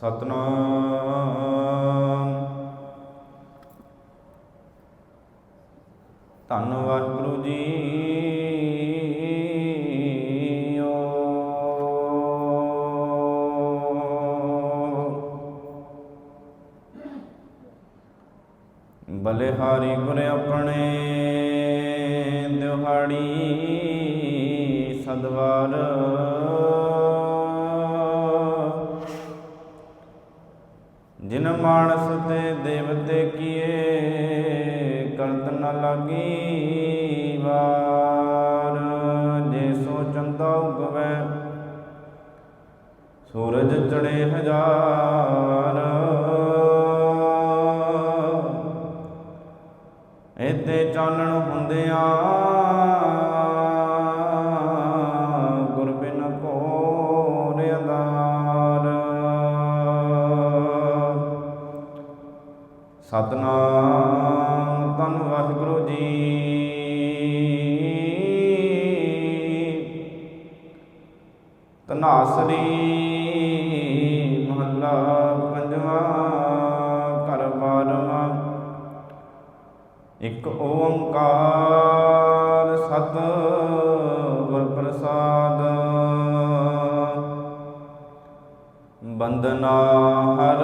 ਸਤਨਾਮ। ਧੰਨ ਵਾਹਿਗੁਰੂ ਜੀਓ ਬਲਿਹਾਰੀ ਗੁਰ ਆਪਣੇ ਜਿਨ ਮਾਨਸ ਤੇ ਦੇਵਤੇ ਕੀਏ ਕਰਤ ਨ ਲਾਗੀ ਵਾਰ। ਜੇ ਸੋ ਚੰਦਾ ਉਗਵੈ, ਸੂਰਜ ਚੜੇ ਹਜ਼ਾਰ। ਇਤੇ ਚਾਨਣ ਹੁੰਦਿਆਂ ਸਤਨਾਮ ਧੰਨ ਵਾਹਿਗੁਰੂ ਜੀ। ਤਨਾਸਰੀ ਮਹੱਲਾ ਪੰਜਵਾਂ, ਘਰ ਬਾਰਵਾਂ। ਇੱਕ ਓੰਕਾਰ ਸਤ ਪ੍ਰਸਾਦ ਬੰਦਨਾ ਹਰ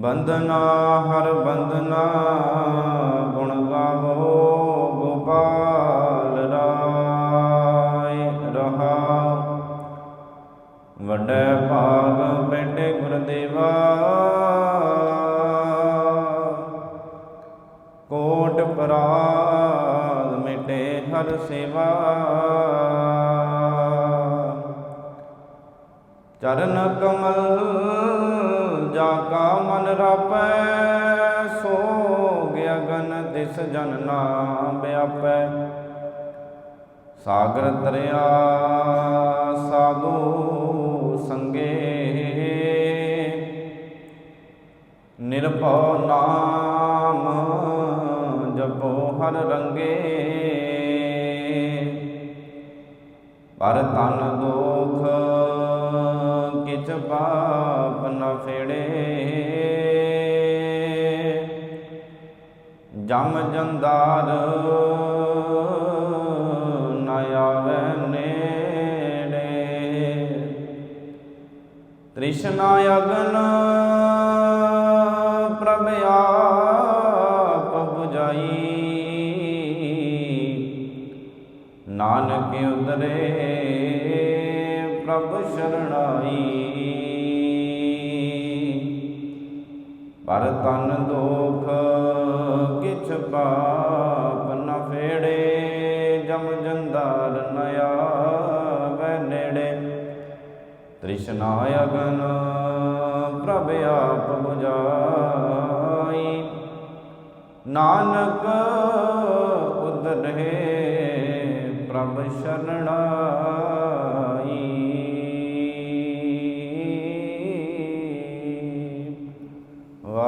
ਬੰਦਨਾ ਹਰ ਬੰਦਨਾ ਗੁਣ ਗਾਵੋ, ਗੋਪਾਲ ਰਾਏ ਰਹਾ। ਵੱਡੇ ਭਾਗ ਬੈਠੇ ਗੁਰਦੇਵਾ, ਕੋਟ ਪਰਾਗ ਮਿਟੇ ਹਰ ਸੇਵਾ। ਚਰਨ ਕਮਲ, ਜਾ ਕਾ ਮਨ ਰਾਪੈ, ਸੋ ਗਗਨ ਦਿਸ ਜਨ ਨਾਮ ਵਿਆਪੈ ਸਾਗਰ ਤਰਿਆ ਸਾਧੂ ਸੰਗੇ, ਨਿਰਭਉ ਨਾਮ ਜਪੋ ਹਰ ਰੰਗੇ। ਪਰ ਤਨ ਦੁਖ ਕਿਛ ਪਾਪ ਨ ਫੇੜੇ। ਜਮ ਜੰਦਾਰ ਨ ਆਵੇ ਨੇੜੇ। ਤ੍ਰਿਸ਼ਨਾ ਅਗਨ ਪ੍ਰਭ ਆਪ 부ਜਾਈ ਨਾਨਕ ਉਦਰੇ ਪ੍ਰਭ ਸ਼ਰਣਾਈ। ਪਰ ਤਨ ਦੋਖ ਕਿਛ ਪਾਪ ਨ ਫੇੜੇ, ਜਮ ਜੰਦਾਰ ਨ ਆਵੈ ਨੇੜੇ। ਤ੍ਰਿਸ਼ਨਾ ਅਗਨ ਪ੍ਰਭ ਆਪ 부ਜਾਈ ਨਾਨਕ ਉਦਰੇ ਪ੍ਰਭ ਸ਼ਰਣਾਈ।